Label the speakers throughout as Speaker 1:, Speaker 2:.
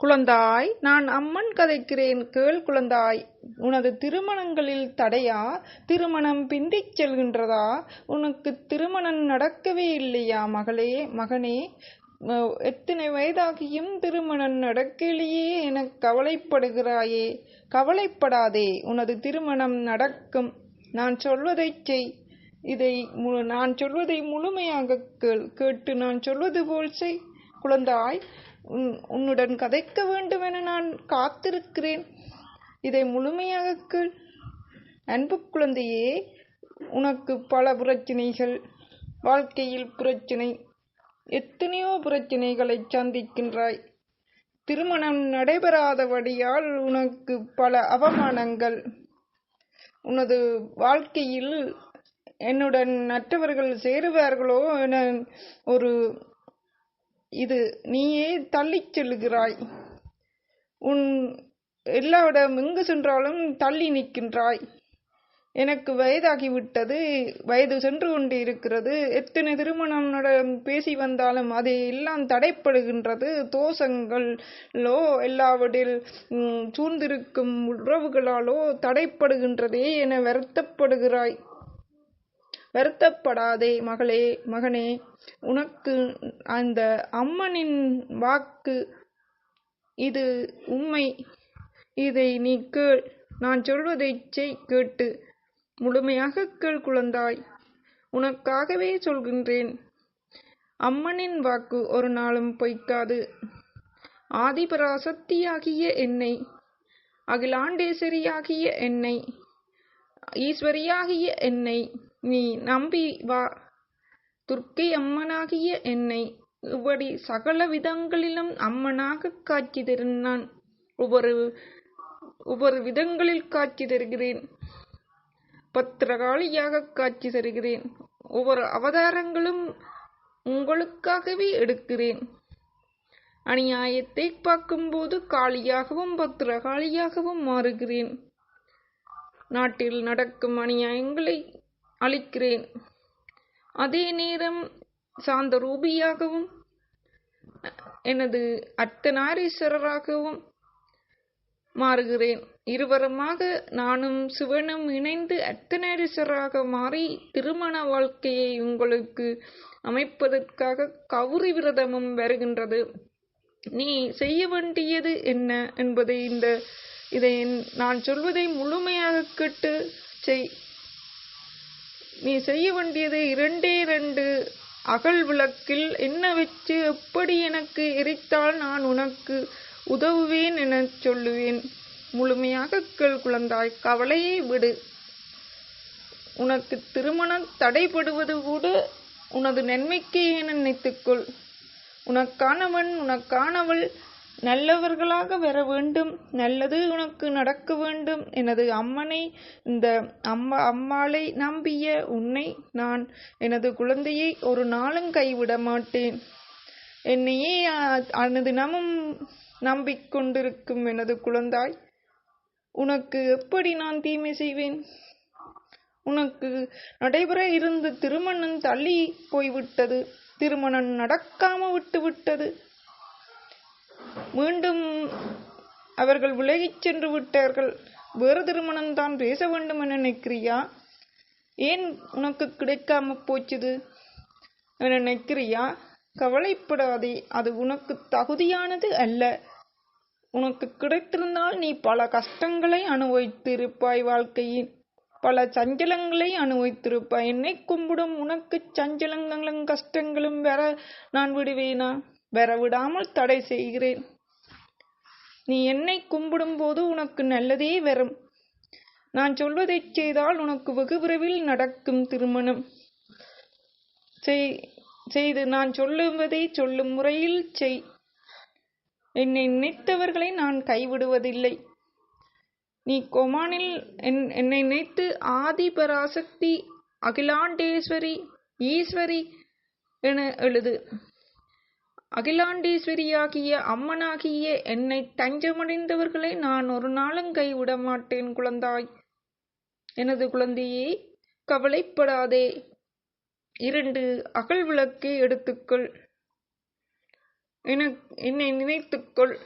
Speaker 1: குழந்தாய் நான் அம்மன் கதைக்கிறேன் கேள் குழந்தாய். உனது திருமணங்களில் தடையா? திருமணம் பிந்திச் செல்கின்றதா? உனக்கு திருமணம் நடக்கவே இல்லையா மகளே? மகனே எத்தனை வயதாகியும் திருமணம் நடக்கலையே என கவலைப்படுகிறாயே. கவலைப்படாதே உனது திருமணம் நடக்கும். நான் சொல்வதைச் செய். இதை நான் சொல்வதை முழுமையாக கேள். கேட்டு நான் சொல்வது போல் செய். குழந்தாய் உன் உன்னுடன் கதைக்க வேண்டும் என நான் காத்திருக்கிறேன். இதை முழுமையாக கேள். அன்பு குழந்தையே உனக்கு பல பிரச்சனைகள். வாழ்க்கையில் பிரச்சனை. எத்தனையோ பிரச்சனைகளை சந்திக்கின்றாய். திருமணம் நடைபெறாதபடியால் உனக்கு பல அவமானங்கள். உனது வாழ்க்கையில் என்னுடன் மற்றவர்கள் சேருவார்களோ என ஒரு இது நீயே தள்ளிச் செல்லுகிறாய். உன் எல்லாவிடம் எங்கு சென்றாலும் தள்ளி நிற்கின்றாய். எனக்கு வயதாகிவிட்டது வயது சென்று கொண்டு இருக்கிறது. எத்தனை திருமணம் பேசி வந்தாலும் அதை எல்லாம் தடைப்படுகின்றது. தோஷங்களோ எல்லாவற்றில் சூழ்ந்திருக்கும் உறவுகளாலோ தடைப்படுகின்றதே என வருத்தப்படுகிறாய். வருத்தப்படாதே மகளே மகனே. உனக்கு அந்த அம்மனின் வாக்கு இது உண்மை. இதை நீ கேள். நான் சொல்வதைச் செய் கேட்டு. முழுமையாக கேள் குழந்தாய். உனக்காகவே சொல்கின்றேன். அம்மனின் வாக்கு ஒரு நாளும் பொய்க்காது. ஆதிபராசக்தியாகிய என்னை அகிலாண்டேஸ்வரியாகிய என்னை ஈஸ்வரியாகிய என்னை நீ நம்பி வா. துர்க்கை அம்மனாகிய என்னை இப்படி சகல விதங்களிலும் அம்மனாக காட்சி தரும் நான் ஒவ்வொரு ஒவ்வொரு விதங்களில் காட்சி தருகிறேன். பத்திரகாளியாக காட்சி தருகிறேன். ஒவ்வொரு அவதாரங்களும் உங்களுக்காகவே எடுக்கிறேன். அநியாயத்தை பார்க்கும்போது காளியாகவும் பத்திரகாளியாகவும் மாறுகிறேன். நாட்டில் நடக்கும் அநியாயங்களை அளிக்கிறேன் அதே நேரம் சாந்த ரூபியாகவும் எனது அர்த்தநாரீஸ்வரராகவும் மாறுகிறேன். இருவருமாக நானும் சிவனும் இணைந்து அர்த்தநாரீஸ்வரராக மாறி திருமண வாழ்க்கையை உங்களுக்கு அமைப்பதற்காக கௌரி விரதமும் வருகின்றது. நீ செய்ய வேண்டியது என்ன என்பதை இந்த இதை நான் சொல்வதை முழுமையாக கேட்டு செய் நீ செய்ய வேண்டியது இரண்டே இரண்டு. அகல் விளக்கில் என்ன வச்சு எப்படி எனக்கு எரித்தால் நான் உனக்கு உதவுவேன் எனச் சொல்லுவேன். முழுமையாக கேள் குழந்தாய் கவலையை விடு. உனக்கு திருமணம் தடைபடுவது கூட உனது நன்மைக்கே என நினைத்துக்கொள். உனக்கானவன் உனக்கானவள் நல்லவர்களாக வர வேண்டும் நல்லது உனக்கு நடக்க வேண்டும் எனது அம்மனை இந்த அம்மா அம்மாளை நம்பிய உன்னை நான் எனது குழந்தையை ஒரு நாளும் கைவிட மாட்டேன். என்னையே அனது நமும் நம்பிக்கொண்டிருக்கும் எனது குழந்தாய் உனக்கு எப்படி நான் தீமை செய்வேன்? உனக்கு நடைபெற இருந்த திருமணம் தள்ளி போய்விட்டது திருமணம் நடக்காம விட்டு விட்டது மீண்டும் அவர்கள் விலகிச் சென்று விட்டார்கள். வேறு திருமணம் தான் பேச வேண்டும் என நினைக்கிறியா? ஏன் உனக்கு கிடைக்காம போச்சுது? என நினைக்கிறியா? கவலைப்படாதே அது உனக்கு தகுதியானது அல்ல. உனக்கு கிடைத்திருந்தால் நீ பல கஷ்டங்களை அனுபவித்திருப்பாய் வாழ்க்கையில். பல சஞ்சலங்களை அனுபவித்திருப்பாய். என்னை கும்பிடும் உனக்கு சஞ்சலங்களும் கஷ்டங்களும் வர நான் விடுவேனா? வரவிடாமல் தடை செய்கிறேன். நீ என்னை கும்பிடும்போது உனக்கு நல்லதே வரும். நான் சொல்வதைச் செய்தால் உனக்கு வெகு விரைவில் நடக்கும் திருமணம். செய் செய்து நான் சொல்லுவதை சொல்லும் முறையில் செய். என்னை நினைத்தவர்களை நான் கைவிடுவதில்லை. நீ கொமானில் என் என்னை நினைத்து ஆதி பராசக்தி அகிலாண்டேஸ்வரி ஈஸ்வரி என எழுது. அகிலாண்டீஸ்வரியாகிய அம்மனாகிய என்னை தஞ்சமடைந்தவர்களை நான் ஒரு நாளும் கைவிட மாட்டேன் குழந்தாய். எனது குழந்தையே கவலைப்படாதே. இரண்டு அகல் விளக்கை எடுத்துக்கொள். என என்னை நினைத்துக்கொள்.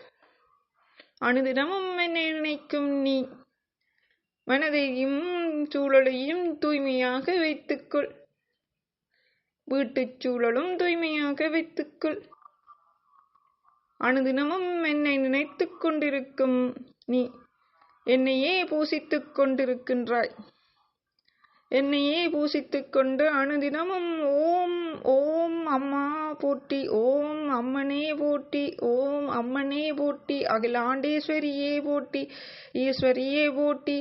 Speaker 1: அனுதினமும் என்னை நினைக்கும் நீ. மனதையும் சூழலையும் தூய்மையாக வைத்துக்கொள். வீட்டுச் சூழலும் தூய்மையாக வைத்துக்கொள். அனுதினமும் என்னை நினைத்து கொண்டிருக்கும். நீ என்னையே பூசித்துக் கொண்டிருக்கின்றாய். என்னையே பூசித்துக் கொண்டு அனுதினமும் ஓம் ஓம் அம்மா போட்டி ஓம் அம்மனே போட்டி ஓம் அம்மனே போட்டி அகிலாண்டேஸ்வரியே போட்டி ஈஸ்வரியே போட்டி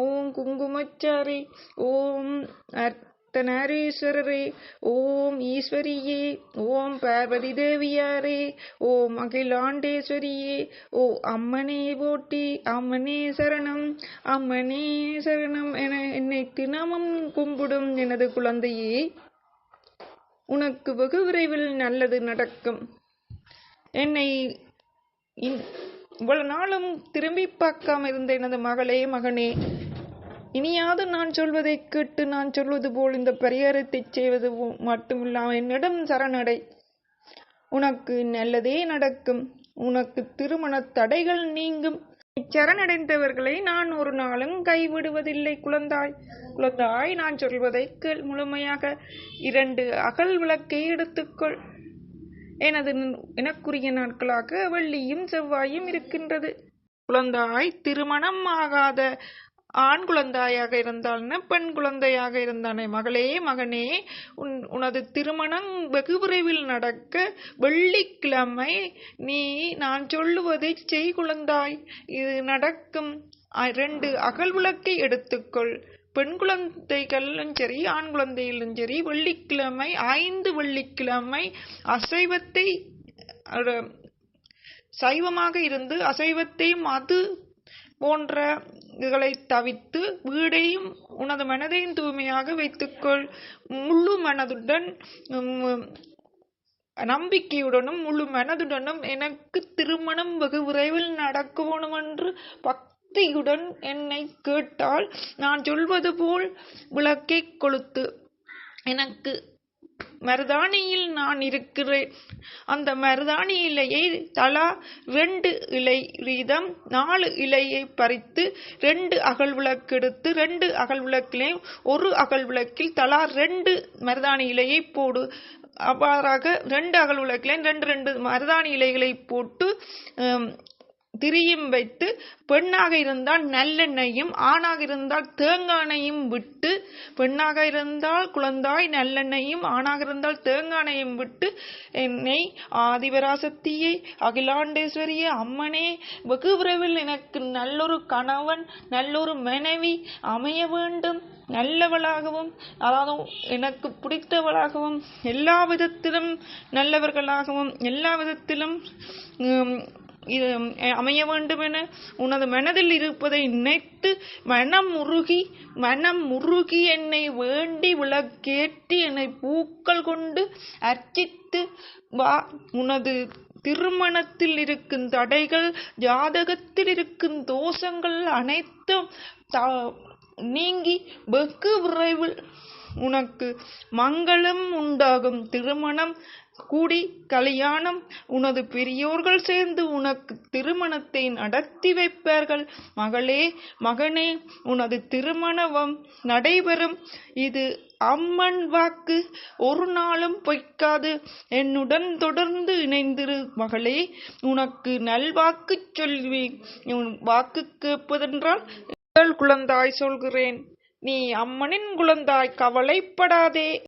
Speaker 1: ஓம் குங்குமச்சாரி ஓம் அர்த்தநாரீஸ்வரரே ஓம் ஈஸ்வரியே ஓம் பார்வதி தேவியாரே ஓம் அகிலாண்டேஸ்வரியே ஓ அம்மனே போட்டி அம்மனே சரணம் அம்மனே சரணம் என என்னை தினமும் கும்பிடும் எனது குழந்தையே உனக்கு வெகு விரைவில் நல்லது நடக்கும். என்னை இவ்வளவு நாளும் திரும்பி பார்க்காம இருந்த எனது மகளே மகனே இனியாவது நான் சொல்வதைக் கேட்டு நான் சொல்வது போல் இந்த பரிகாரத்தை செய்வது மட்டுமில்லாமல் என்னிடம் சரணடை. உனக்கு நல்லதே நடக்கும். உனக்கு திருமண தடைகள் நீங்கும். சரணடைந்தவர்களை நான் ஒரு நாளும் கைவிடுவதில்லை குழந்தாய். குழந்தாய் நான் சொல்வதை கேள் முழுமையாக. இரண்டு அகல் விளக்கை எடுத்துக்கொள். எனது எனக்குரிய நாட்களாக வெள்ளியும் செவ்வாயும் இருக்கின்றது. குழந்தாய் திருமணம் ஆகாத ஆண் குழந்தாயாக இருந்தால்ன பெண் குழந்தையாக இருந்தானே. மகளே மகனே உன் உனது திருமணம் வெகு விரைவில் நடக்க வெள்ளிக்கிழமை நீ நான் சொல்லுவதை செய் குழந்தாய். இது நடக்கும். ரெண்டு அகல் விளக்கை எடுத்துக்கொள். பெண் குழந்தைகளும் சரி ஆண் குழந்தைகளும் சரி வெள்ளிக்கிழமை ஐந்து வெள்ளிக்கிழமை அசைவத்தை சைவமாக இருந்து அசைவத்தையும் அது போன்ற களை தவித்து வீடையும் உனது மனதையும் தூய்மையாக வைத்துக்கொள். முழு மனதுடன் நம்பிக்கையுடனும் முழு மனதுடனும் எனக்கு திருமணம் வெகு விரைவில் நடக்க என்று பக்தியுடன் என்னை கேட்டால் நான் சொல்வது போல் விளக்கை கொளுத்து. எனக்கு மருதாணியில் நான் இருக்கிறேன். அந்த மருதாணி இலையை தலா ரெண்டு இலை வீதம் நாலு இலையை பறித்து ரெண்டு அகல் விளக்கு எடுத்து ரெண்டு அகல் விளக்கிலையும் ஒரு அகல் விளக்கில் தலா ரெண்டு மருதாணி இலையை போடு. அவ்வாறாக ரெண்டு அகல் விளக்கிலையும் ரெண்டு ரெண்டு மருதாணி இலைகளை போட்டு திரியும் வைத்து பெண்ணாக இருந்தால் நல்லெண்ணையும் ஆணாக இருந்தால் தேங்கானையும் விட்டு பெண்ணாக இருந்தால் குழந்தாய் நல்லெண்ணையும் ஆணாக இருந்தால் தேங்கானையும் விட்டு என்னை ஆதிபராசக்தியை அகிலாண்டேஸ்வரியை அம்மனே வெகு விரைவில் எனக்கு நல்லொரு கணவன் நல்லொரு மனைவி அமைய வேண்டும். நல்லவளாகவும் அதாவது எனக்கு பிடித்தவளாகவும் எல்லா விதத்திலும் நல்லவர்களாகவும் எல்லா விதத்திலும் அமைய வேண்டும் என உனது மனதில் இருப்பதை நினைத்து மனம் உருகி மனம் உருகி என்னை வேண்டி விளக்கேற்றி என்னை பூக்கள் கொண்டு அர்ச்சித்து வா. உனது திருமணத்தில் இருக்கும் தடைகள் ஜாதகத்தில் இருக்கும் தோஷங்கள் அனைத்தும் த- நீங்கி வெகு விரைவில் உனக்கு மங்களம் உண்டாகும். திருமணம் கூடி கல்யாணம். உனது பெரியோர்கள் சேர்ந்து உனக்கு திருமணத்தை நடத்தி வைப்பார்கள். மகளே மகனே உனது திருமணம் நடைபெறும். இது அம்மன் வாக்கு. ஒரு நாளும் பொய்க்காது. என்னுடன் தொடர்ந்து இணைந்திரு. மகளே உனக்கு நல்வாக்கு சொல்வேன். உன் வாக்கு கேட்பதென்றால் குழந்தாய் சொல்கிறேன். நீ அம்மனின் குழந்தாய். கவலைப்படாதே.